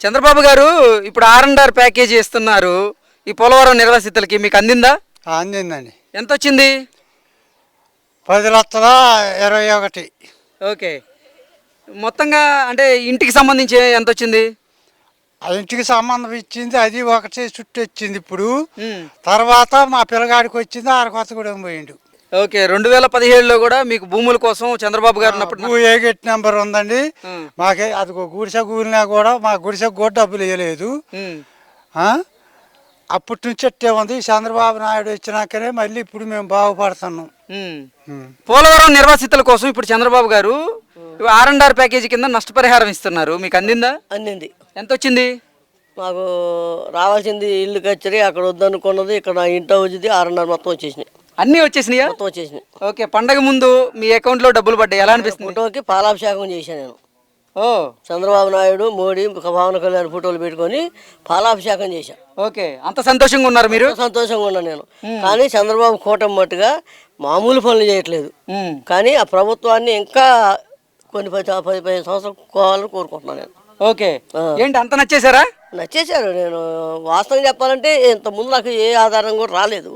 చంద్రబాబు గారు ఇప్పుడు are and R package ఇస్తున్నారు ఈ పోలవరం నిర్వాసితులకి మీకు అందిందా? అందిందండి. ఎంత వచ్చింది పది లక్షల ఇరవై ఒకటి. ఓకే. మొత్తంగా అంటే ఇంటికి సంబంధించి ఎంత వచ్చింది ఇంటికి సంబంధం ఇచ్చింది అది ఒకటి చుట్టూ వచ్చింది ఇప్పుడు. తర్వాత మా పిల్లగాడికి వచ్చింది ఆరు కొత్తగూడెం పోయిండు. ఓకే రెండు వేల పదిహేడులో కూడా మీకు భూముల కోసం చంద్రబాబు గారు ఉన్నప్పుడు ఏ గెట్ నెంబర్ ఉందండి. మాకే అది ఒక గుడిసె కూలినా కూడా మా గుడిసెకు కూడా డబ్బులు ఇవ్వలేదు? అప్పటి నుంచి అట్టే ఉంది. చంద్రబాబు నాయుడు వచ్చినాకనే మళ్ళీ ఇప్పుడు మేము బాగుపడుతున్నాం. పోలవరం నిర్వాసితుల కోసం ఇప్పుడు చంద్రబాబు గారు ఆర్ అండ్ ఆర్ ప్యాకేజీ కింద నష్టపరిహారం ఇస్తున్నారు. మీకు అందిందా? అందింది. ఎంత వచ్చింది మాకు రావాల్సింది ఇల్లు కచ్చరి అక్కడ వద్దనుకున్నది ఇక్కడ ఇంట్లో వచ్చింది ఆరున్నర మొత్తం వచ్చేసినాయి. అన్నీ వచ్చేసినాయా? మొత్తం వచ్చేసినాయి. ఓకే పండగ ముందు మీ అకౌంట్లో డబ్బులు పడ్డాయి. ఎలా అనిపిస్తుంది? ఫోటోకి పాలాభిషేకం చేశాను నేను. ఓ. చంద్రబాబు నాయుడు మోడీ పవన్ కళ్యాణ్ ఫోటోలు పెట్టుకొని పాలాభిషేకం చేశాను ఓకే అంత సంతోషంగా ఉన్నారు మీరు? సంతోషంగా ఉన్నాను నేను. కానీ చంద్రబాబు కూటమి మట్టుగా మామూలు పనులు చేయట్లేదు. కానీ ఆ ప్రభుత్వాన్ని ఇంకా కొన్ని పది పది పదిహేను సంవత్సరాలు కోవాలని కోరుకుంటున్నాను నేను. ఓకే. ఏంటి అంత నచ్చేసారా నచ్చేశారు. నేను వాస్తవం చెప్పాలంటే ఇంత ముందు నాకు ఏ ఆధారం కూడా రాలేదు.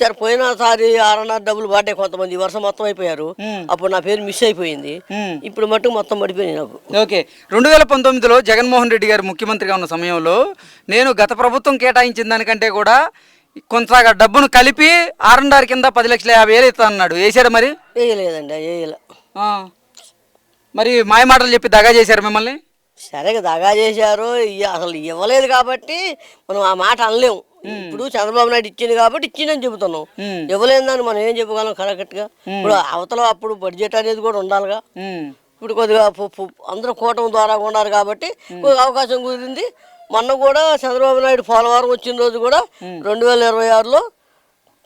సరే పోయినసారి ఆరున్నర డబ్బులు పడ్డాయి కొంతమంది. వర్షం మొత్తం అయిపోయారు. అప్పుడు నా పేరు మిస్ అయిపోయింది. ఇప్పుడు మట్టుకు మొత్తం పడిపోయింది నాకు. ఓకే. రెండు వేల పంతొమ్మిదిలో జగన్మోహన్ రెడ్డి గారు ముఖ్యమంత్రిగా ఉన్న సమయంలో నేను గత ప్రభుత్వం కేటాయించిన దానికంటే కూడా కొంత డబ్బును కలిపి ఆర్ అండ్ ఆర్ కింద పది లక్షల యాభై వేలు ఇస్తా అన్నాడు. వేసారా మరి? వేయలేదండి వేయలే. మరి మాయ మాటలు చెప్పి దగా చేశారు మిమ్మల్ని? సరే దగా చేశారు అసలు ఇవ్వలేదు కాబట్టి మనం ఆ మాట అనలేము. ఇప్పుడు చంద్రబాబు నాయుడు ఇచ్చింది కాబట్టి ఇచ్చిందని చెబుతున్నాం. మ్మ్. ఇవ్వలేదు దాన్ని మనం ఏం చెప్పగలం కరెక్ట్గా? ఇప్పుడు అవతల అప్పుడు బడ్జెట్ అనేది కూడా ఉండాలిగా. ఇప్పుడు కొద్దిగా అందరూ కూటమి ద్వారా ఉన్నారు కాబట్టి అవకాశం కుదిరింది. మొన్న కూడా చంద్రబాబు నాయుడు పోలవరం వచ్చిన రోజు కూడా రెండు వేల ఇరవై ఆరులో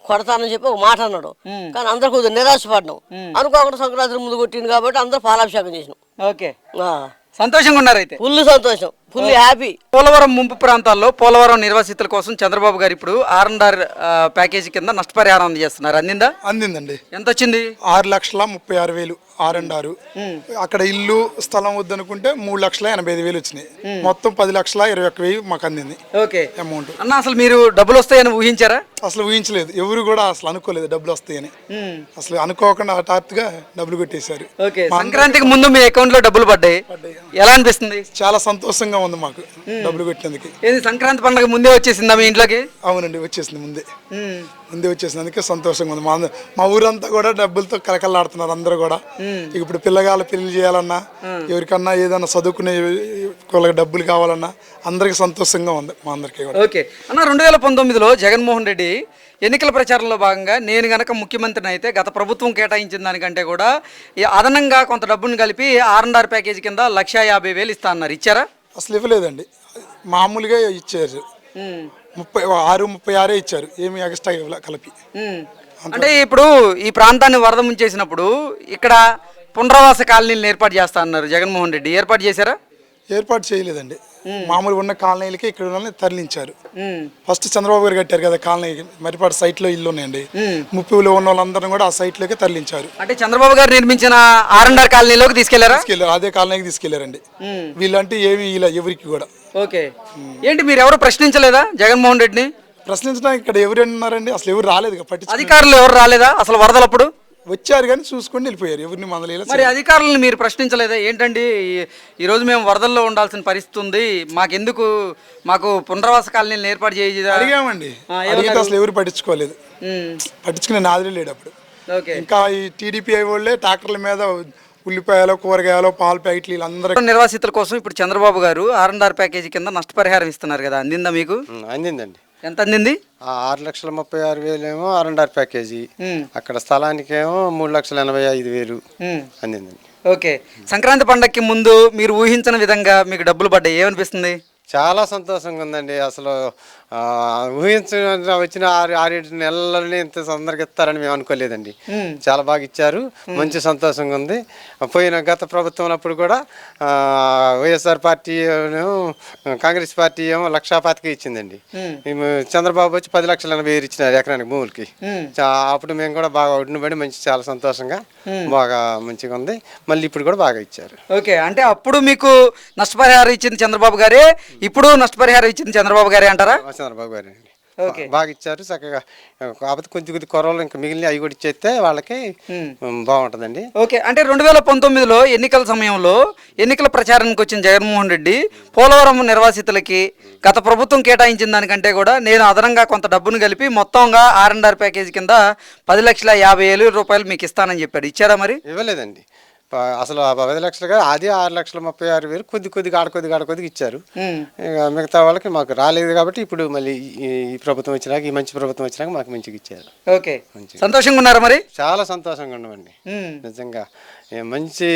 కొడతానని చెప్పి ఒక మాట అన్నాడు. కానీ అందరూ కొద్దిగా నిరాశపడ్డాం. అనుకోకుండా సంక్రాంతి ముందు కొట్టింది కాబట్టి అందరూ పాలాభిషేకం చేసినాం. ఓకే. సంతోషంగా ఉన్నారు అయితే. ఫుల్ సంతోషం. Full happy. పోలవరం ముంపు ప్రాంతాల్లో పోలవరం నిర్వాసితుల కోసం చంద్రబాబు గారు ఇప్పుడు ఆర్ అండ్ ఆర్ ప్యాకేజీ కింద నష్టపరిహారం అందజేస్తున్నారు. అందిందా? అందిందండి. ఎంత వచ్చింది ఆరు లక్షల ముప్పై ఆరు వేలు ఆరు అండ్ ఆరు అక్కడ ఇల్లు స్థలం వద్దనుకుంటే మూడు లక్షల ఎనభై ఐదు వేలు వచ్చినాయి. మొత్తం పది లక్షల ఇరవై ఒక్క వెయ్యి మాకు అందింది. ఓకే. అమౌంట్ అన్న అసలు మీరు డబ్బులు వస్తాయని ఊహించారా? అసలు ఊహించలేదు. ఎవరు కూడా అసలు అనుకోలేదు డబ్బులు వస్తాయని. అసలు అనుకోకుండా హఠాత్తుగా డబ్బులు కొట్టేశారు. ఓకే. సంక్రాంతికి ముందు మీ అకౌంట్లో డబ్బులు పడ్డాయి. ఎలా అనిపిస్తుంది? చాలా సంతోషంగా ఉంది మాకు డబ్బులు కొట్టినందుకు. ఏది సంక్రాంతి పండుగ ముందే వచ్చేసిందా మీ ఇంట్లోకి? అవునండి వచ్చేసింది ముందే. ముందే వచ్చేసింది అందుకే సంతోషంగా ఉంది. మా మా ఊరంతా కూడా డబ్బులతో కలకలాడుతున్నారు అందరూ కూడా. ఇప్పుడు పిల్లగాళ్ళ పెళ్ళి చేయాలన్నా ఎవరికన్నా ఏదన్నా చదువుకునే వాళ్ళకి డబ్బులు కావాలన్నా అందరికి సంతోషంగా ఉంది మా అందరికీ కూడా. ఓకే. అన్న రెండు వేల పంతొమ్మిదిలో జగన్మోహన్ రెడ్డి ఎన్నికల ప్రచారంలో భాగంగా నేను గనక ముఖ్యమంత్రిని అయితే గత ప్రభుత్వం కేటాయించిన దానికంటే కూడా అదనంగా కొంత డబ్బును కలిపి ఆర్ అండ్ ఆర్ ప్యాకేజీ కింద లక్ష యాభై వేలు ఇస్తా అన్నారు. ఇచ్చారా? అసలు ఇవ్వలేదండి. మామూలుగా ఇచ్చారు. ముప్పై ఆరు ముప్పై ఆరే ఇచ్చారు. ఏమి ఎక్స్ట్రా కలిపి. అంటే ఇప్పుడు ఈ ప్రాంతాన్ని వరద ముంచేసినప్పుడు ఇక్కడ పునరావాస కాలనీలను ఏర్పాటు చేస్తా అన్నారు జగన్మోహన్ రెడ్డి. ఏర్పాటు చేశారా? ఏర్పాటు చేయలేదండి. మామూలుగా ఉన్న కాలనీలకి ఇక్కడ ఉన్న తరలించారు. ఫస్ట్ చంద్రబాబు గారు కట్టారు కదా కాలనీ మరిపాటి సైట్లో ఇల్లు ఉన్నాయండి. ముప్పిలో ఉన్న వాళ్ళందరినీ కూడా ఆ సైట్లోకి తరలించారు. అంటే చంద్రబాబు గారు నిర్మించిన ఆర్ అండ్ ఆర్ కాలనీలోకి తీసుకెళ్ళారా? తీసుకెళ్ళారు అదే కాలనీకి తీసుకెళ్ళారండి. వీళ్ళంటే ఏమి ఇలా ఎవరికి కూడా. ఓకే. ఏంటి మీరు ఎవరు ప్రశ్నించలేదా జగన్మోహన్ రెడ్డిని? ప్రశ్నించడానికి ఇక్కడ ఎవరు ఉన్నారండి? అసలు ఎవరు రాలేదు అధికారులు ఎవరు రాలేదా? అసలు వరదలప్పుడు? వచ్చారు కానీ చూసుకొని వెళ్ళిపోయారు. ఎవరిని మందలేలా మరి అధికారులను మీరు ప్రశ్నించలేదా? ఏంటండి ఈ- ఈరోజు మేము వరదల్లో ఉండాల్సిన పరిస్థితి ఉంది. మాకెందుకు మాకు పునరావాస కాలనీలను ఏర్పాటు చేయదా అడిగామండి. అడిగితే అసలు ఎవరు పట్టించుకోలేదు. పట్టించుకునే నాదులే లేడు అప్పుడు. ఓకే. ఇంకా ఈ టీడీపీ వాళ్ళే ట్రాక్టర్ల మీద ఉల్లిపాయలు కూరగాయలు పాల ప్యాకెట్లు వీళ్ళందరూ నిర్వాసితుల కోసం ఇప్పుడు చంద్రబాబు గారు ఆర్ అండ్ ఆర్ ప్యాకేజీ కింద నష్టపరిహారం ఇస్తున్నారు కదా. అందిందా మీకు? అందిందండి. ఎంత అందింది? ఆ ఆరు లక్షల ముప్పై ఆరు వేలేమో ఆర్ అండ్ ఆర్ ప్యాకేజీ. అక్కడ స్థలానికేమో మూడు లక్షల ఎనభై ఐదు వేలు అందిందండి ఓకే. సంక్రాంతి పండగకి ముందు మీరు ఊహించిన విధంగా మీకు డబ్బులు పడ్డాయి. ఏమనిపిస్తుంది? చాలా సంతోషంగా ఉందండి. అసలు ఊహించిన వచ్చిన ఆరు ఆరేడు నెలలని ఇంత తొందరగా ఇస్తారని మేము అనుకోలేదండి. చాలా బాగా ఇచ్చారు. మంచి సంతోషంగా ఉంది. పోయిన గత ప్రభుత్వం అప్పుడు కూడా వైఎస్ఆర్ పార్టీ కాంగ్రెస్ పార్టీ ఏమో లక్షా పాతిక ఇచ్చిందండి చంద్రబాబు వచ్చి పది లక్షల ఎనభై వేలు ఇచ్చినారు ఎకరానికి భూములకి. చా- అప్పుడు మేము కూడా బాగా ఒడినబడి మంచి చాలా సంతోషంగా బాగా మంచిగా ఉంది. మళ్ళీ ఇప్పుడు కూడా బాగా ఇచ్చారు. ఓకే అంటే అప్పుడు మీకు నష్టపరిహారం ఇచ్చింది చంద్రబాబు గారే ఇప్పుడు నష్టపరిహారం ఇచ్చింది చంద్రబాబు గారే అంటారా? చంద్రబాబు గారు. అండి ఓకే. బాగా ఇచ్చారు చక్కగా. కాకపోతే కొద్ది కొద్ది కొరవలు ఇంకా మిగిలిన అవి కూడా ఇచ్చేస్తే వాళ్ళకి బాగుంటుందండి. ఓకే. అంటే రెండు వేల పంతొమ్మిదిలో ఎన్నికల సమయంలో ఎన్నికల ప్రచారానికి వచ్చిన జగన్మోహన్ రెడ్డి పోలవరం నిర్వాసితులకి గత ప్రభుత్వం కేటాయించిన దానికంటే కూడా నేను అదనంగా కొంత డబ్బును కలిపి మొత్తంగా ఆర్ అండ్ ఆర్ ప్యాకేజీ కింద పది లక్షల యాభై వేలు రూపాయలు మీకు ఇస్తానని చెప్పాడు. ఇచ్చారా మరి? ఇవ్వలేదండి. అసలు పది లక్షలుగా అది ఆరు లక్షల ముప్పై ఆరు వేలు కొద్ది కొద్దిగా ఆడ కొద్దిగా ఆడ కొద్దిగా ఇచ్చారు. ఇక మిగతా వాళ్ళకి మాకు రాలేదు కాబట్టి ఇప్పుడు మళ్ళీ ఈ ప్రభుత్వం వచ్చినాక ఈ మంచి ప్రభుత్వం వచ్చినాక మాకు మంచిగా ఇచ్చారు. ఓకే. సంతోషంగా ఉన్నారా మరి? చాలా సంతోషంగా ఉన్నామండి. నిజంగా. మంచి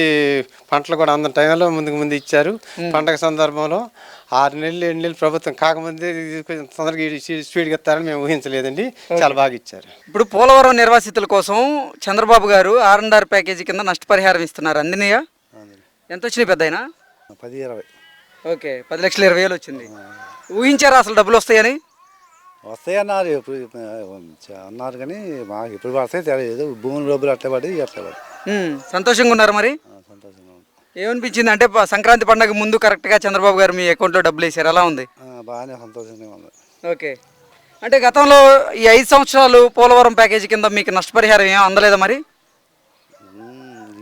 పంటలు కూడా అంత టైంలో ముందుకు ముందు ఇచ్చారు. పండగ సందర్భంలో ఆరు నెలలు ఏడు నెలలు ప్రభుత్వం కాకముందే తొందరగా స్పీడ్గా ఇస్తారని మేము ఊహించలేదండి. చాలా బాగా ఇచ్చారు. ఇప్పుడు పోలవరం నిర్వాసితుల కోసం చంద్రబాబు గారు ఆర్ అండ్ ఆర్ ప్యాకేజీ కింద నష్టపరిహారం ఇస్తున్నారు. అందినయా? ఎంత వచ్చినాయి పెద్దయినా? పది ఇరవై. ఓకే. పది లక్షల ఇరవై వేలు వచ్చింది. ఊహించారా అసలు డబ్బులు వస్తాయని? వస్తాయి అన్నారు ఎప్పుడు చ- అన్నారు కానీ మాకు ఎప్పుడు పడతాయి తెలియదు. భూములు డబ్బులు అట్లా పడి అట్లా పడి. సంతోషంగా ఉన్నారు మరి? సంతోషంగా ఏమనిపించింది? అంటే సంక్రాంతి పండగ ముందు కరెక్ట్గా చంద్రబాబు గారు మీ అకౌంట్లో డబ్బులు వేసారు. ఎలా ఉంది? బాగానే సంతోషంగా ఉంది. ఓకే. అంటే గతంలో ఈ ఐదు సంవత్సరాలు పోలవరం ప్యాకేజీ కింద మీకు నష్టపరిహారం ఏం అందలేదా మరి?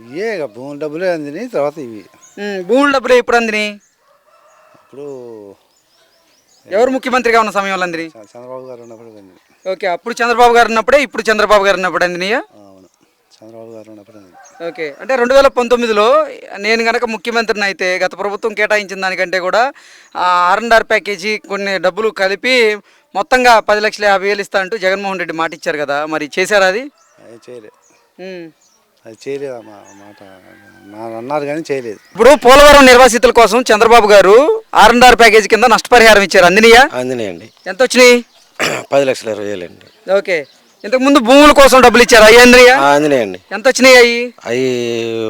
ఇవే భూముల డబ్బులే అందిని తర్వాత ఇవి. భూముల డబ్బులు ఎప్పుడు అందినాయి? ఇప్పుడు ఎవరు ముఖ్యమంత్రిగా ఉన్న సమయంలో అందినాయి చ- చంద్రబాబు గారు ఉన్నప్పుడు అందిని ఓకే అప్పుడు చంద్రబాబు గారు ఉన్నప్పుడే ఇప్పుడు చంద్రబాబు గారు ఉన్నప్పుడు అందినాయా అవును. చంద్రబాబు గారు ఉన్నప్పుడు అందిని ఓకే అంటే రెండు వేల పంతొమ్మిదిలో నేను గనక ముఖ్యమంత్రిని అయితే గత ప్రభుత్వం కేటాయించిన దానికంటే కూడా ఆర్ అండ్ ఆర్ ప్యాకేజీ కొన్ని డబ్బులు కలిపి మొత్తంగా పది లక్షల యాభై వేలు ఇస్తా అంటూ జగన్మోహన్ రెడ్డి మాట ఇచ్చారు కదా మరి చేశారా అది? చేయలేదు. అది చేయలేదు మా మాట. నా అన్నారు కానీ చేయలేదు. ఇప్పుడు పోలవరం నిర్వాసితుల కోసం చంద్రబాబు గారు ఆర్ అండ్ ఆర్ ప్యాకేజీ కింద నష్టపరిహారం ఇచ్చారు. అందినయా? అందినాయండి. ఎంత వచ్చినాయి? పది లక్షల ఇరవై వేలు అండి. ఓకే. ఇంతకు ముందు భూముల కోసం డబ్బులు ఇచ్చారు. అయ్యి అందినయా? అందినాయండి. ఎంత వచ్చినాయి అయ్యి? అవి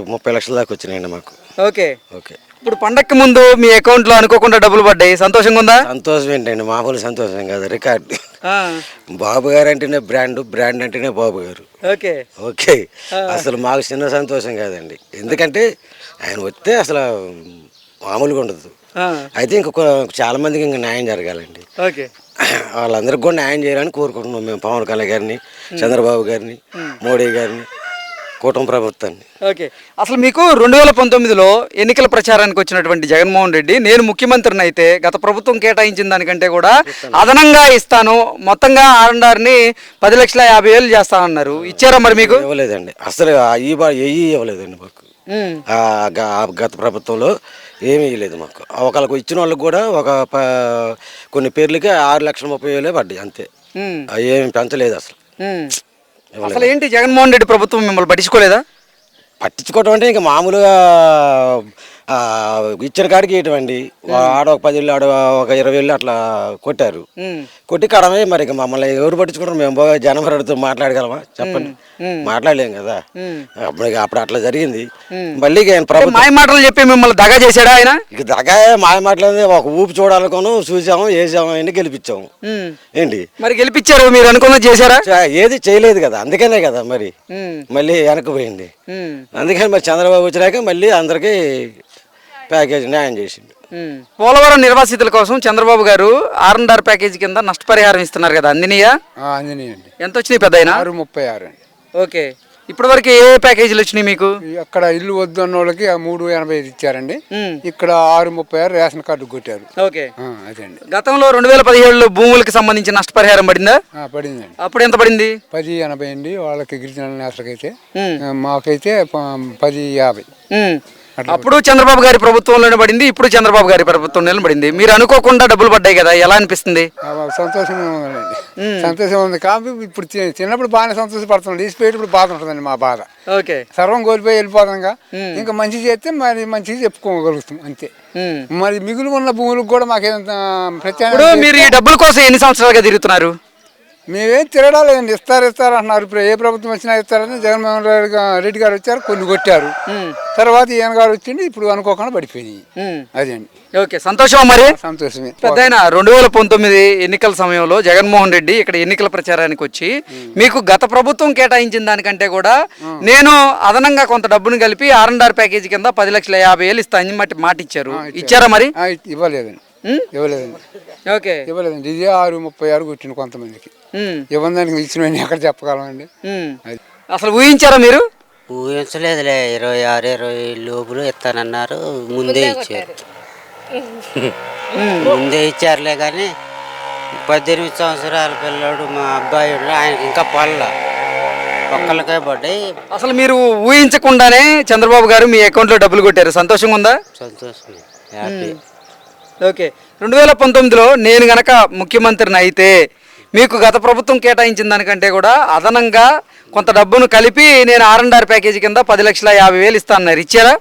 ముప్పై లక్షల దాకా వచ్చినాయండి మాకు. ఓకే. ఓకే. ఇప్పుడు పండక్కి ముందు మీ అకౌంట్లో అనుకోకుండా డబ్బులు పడ్డాయి. సంతోషంగా ఉందా? సంతోషం ఏంటండి? మామూలు సంతోషం కాదు రికార్డు. బాబు గారు అంటేనే బ్రాండ్ బ్రాండ్ అంటేనే బాబు గారు. ఓకే. ఓకే. అసలు మాకు చిన్న సంతోషం కాదండి. ఎందుకంటే ఆయన వస్తే అసలు మామూలుగా ఉండదు. అయితే ఇంకా కొ- చాలా మందికి ఇంకా న్యాయం జరగాలండి. ఓకే. వాళ్ళందరికీ కూడా న్యాయం చేయాలని కోరుకుంటున్నాం మేము పవన్ కళ్యాణ్ గారిని చంద్రబాబు గారిని మోడీ గారిని. కూటమి ప్రభుత్వాన్ని. ఓకే. అసలు మీకు రెండు వేల పంతొమ్మిదిలో ఎన్నికల ప్రచారానికి వచ్చినటువంటి జగన్మోహన్ రెడ్డి నేను ముఖ్యమంత్రిని అయితే గత ప్రభుత్వం కేటాయించిన దానికంటే కూడా అదనంగా ఇస్తాను. మొత్తంగా ఆర్ఎండ్ఆర్ని పది లక్షల యాభై వేలు చేస్తానన్నారు. ఇచ్చారా మరి మీకు? ఇవ్వలేదండి. అసలు ఈ ఏవి ఇవ్వలేదండి మాకు. గత ప్రభుత్వంలో ఏమీ ఇవ్వలేదు మాకు. ఒకళ్ళకు ఇచ్చిన వాళ్ళకి కూడా ఒక కొన్ని పేర్లకి ఆరు లక్షల ముప్పై వేలే పడ్డాయి అంతే. ఏమి పెంచలేదు అసలు. అసలు ఏంటి జగన్మోహన్ రెడ్డి ప్రభుత్వం మిమ్మల్ని పట్టించుకోలేదా? పట్టించుకోవటం అంటే ఇంకా మామూలుగా ఇచ్చిన కాడికి ఇవ్వటండి ఆడ ఒక పది వేలు ఆడ ఒక ఇరవై వేలు అట్లా కొట్టారు. కొట్టి కడమే మరి ఇక మమ్మల్ని ఎవరు పట్టించుకుంటారు? మేము పోయి జనవరితో మాట్లాడగలమా? చెప్పండి. మాట్లాడలేం కదా. అప్పుడు అప్పుడు అట్లా జరిగింది. మళ్ళీ మాయ మాటలు చెప్పి మిమ్మల్ని దగా చేశాడా ఆయన? ఇక దగ్గర మాయ మాట్లాడింది ఒక ఊపి చూడాలనుకోను చూసాము వేసాము అని గెలిపించాము. ఏంటి? మరి గెలిపించారు మీరు అనుకున్నది చేశారా? ఏది చేయలేదు కదా అందుకనే కదా మరి. మళ్ళీ వెనక్కి పోయింది. ఉమ్, అందుకని మరి చంద్రబాబు వచ్చినాక మళ్ళీ అందరికీ ప్యాకేజ్ న్యాయం ఉమ్. పోలవరం నిర్వాసితుల కోసం చంద్రబాబు గారు ఆర్ అండ్ ఆర్ ప్యాకేజీ కింద నష్టపరిహారం ఇస్తున్నారు కదా అందినయా? అంజనీయండి ఎంత వచ్చినాయి పెద్ద ఆరు ముప్పై ఆరు అండి. ఓకే. ఇప్పటి వరకు ఏ ప్యాకేజీలు వచ్చినాయి మీకు? అక్కడ ఇల్లు వద్దు అన్న వాళ్ళకి ఆ మూడు ఎనభై ఐదు ఇచ్చారండి. ఇక్కడ ఆరు ముప్పై ఆరు రేషన్ కార్డు కొట్టారు. ఓకే. ఆ, అదండి గతంలో రెండు వేల పదిహేడులో భూములకు సంబంధించి నష్టపరిహారం పడిందా? ఆ, పడిందండి. అప్పుడు ఎంత పడింది? పది ఎనభై అండి వాళ్ళకి గిరిజన నేతలకైతే. మాకైతే పది యాభై. అప్పుడు చంద్రబాబు గారి ప్రభుత్వంలోనే పడింది ఇప్పుడు చంద్రబాబు గారి ప్రభుత్వంలోనే పడింది. మీరు అనుకోకుండా డబ్బులు పడ్డాయి కదా ఎలా అనిపిస్తుంది? సంతోషంగా ఉందండి. సంతోషం ఉంది. కాబట్టి ఇప్పుడు చిన్నప్పుడు బాగానే సంతోషపడుతున్నాం బాధ ఉంటుందండి మా బాధ. ఓకే. సర్వం కోల్పోయి వెళ్ళిపోతాం ఇంకా మంచి చేస్తే మరి మంచిగా చెప్పుకోగలుగుతాం అంతే. మరి మిగులు ఉన్న భూములకు కూడా మాకేంత ప్రత్యామ్నాయం మీరు ఈ డబ్బుల కోసం ఎన్ని సంవత్సరాలుగా తిరుగుతున్నారు? మేమేం తిరగడాలేదండి ఇస్తారు ఇస్తారు అంటున్నారు. ఇప్పుడు ఏ ప్రభుత్వం వచ్చినా ఇస్తారని జగన్మోహన్ రెడ్డి గారు వచ్చారు కొన్ని కొట్టారు. తర్వాత ఈయన గారు వచ్చిండి ఇప్పుడు అనుకోకుండా పడిపోయినాయి. అదండి ఓకే సంతోషం మరి? సంతోషమే. పెద్ద రెండు వేల పంతొమ్మిది ఎన్నికల సమయంలో జగన్మోహన్ రెడ్డి ఇక్కడ ఎన్నికల ప్రచారానికి వచ్చి మీకు గత ప్రభుత్వం కేటాయించిన దానికంటే కూడా నేను అదనంగా కొంత డబ్బును కలిపి ఆర్ అండ్ ఆర్ ప్యాకేజీ కింద పది లక్షల యాభై వేలు ఇస్తానని మట్టి మాట ఇచ్చారు. ఇచ్చారా మరి? ఇవ్వలేదండి? ఇవ్వలేదండి. ఓకే. ఇవ్వలేదండి. ఇదే ఆరు ముప్పై ఆరు కొట్టింది కొంతమందికి. ఇవ్వడానికి ఇచ్చినవన్నీ ఎక్కడ చెప్పగలమండి ఉమ్. అసలు ఊహించారా మీరు? ఊహించలేదులే. ఇరవై ఆరు ఇరవై లోపులు ఇస్తానన్నారు. ముందే ఇచ్చారు. ముందే ఇచ్చారులే కానీ పద్దెనిమిది సంవత్సరాల పిల్లోడు మా అబ్బాయి ఆయనకి ఇంకా పళ్ళ. ఒక్కళ్ళకే పడ్డాయి. అసలు మీరు ఊహించకుండానే చంద్రబాబు గారు మీ అకౌంట్లో డబ్బులు కొట్టారు. సంతోషంగా ఉందా? సంతోషం హ్యాపీ. ఓకే. రెండు వేల పంతొమ్మిదిలో నేను గనక ముఖ్యమంత్రిని అయితే మీకు గత ప్రభుత్వం కేటాయించిన దానికంటే కూడా అదనంగా కొంత డబ్బును కలిపి నేను ఆర్ అండ్ ఆర్ ప్యాకేజీ కింద పది లక్షల యాభై వేలు ఇస్తా అన్నారు ఇచ్చారా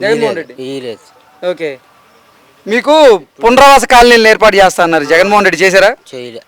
జగన్మోహన్ రెడ్డి? ఓకే. మీకు పునరావాస కాలనీలను ఏర్పాటు చేస్తా అన్నారు. జగన్మోహన్ రెడ్డి చేశారా? చేయలే.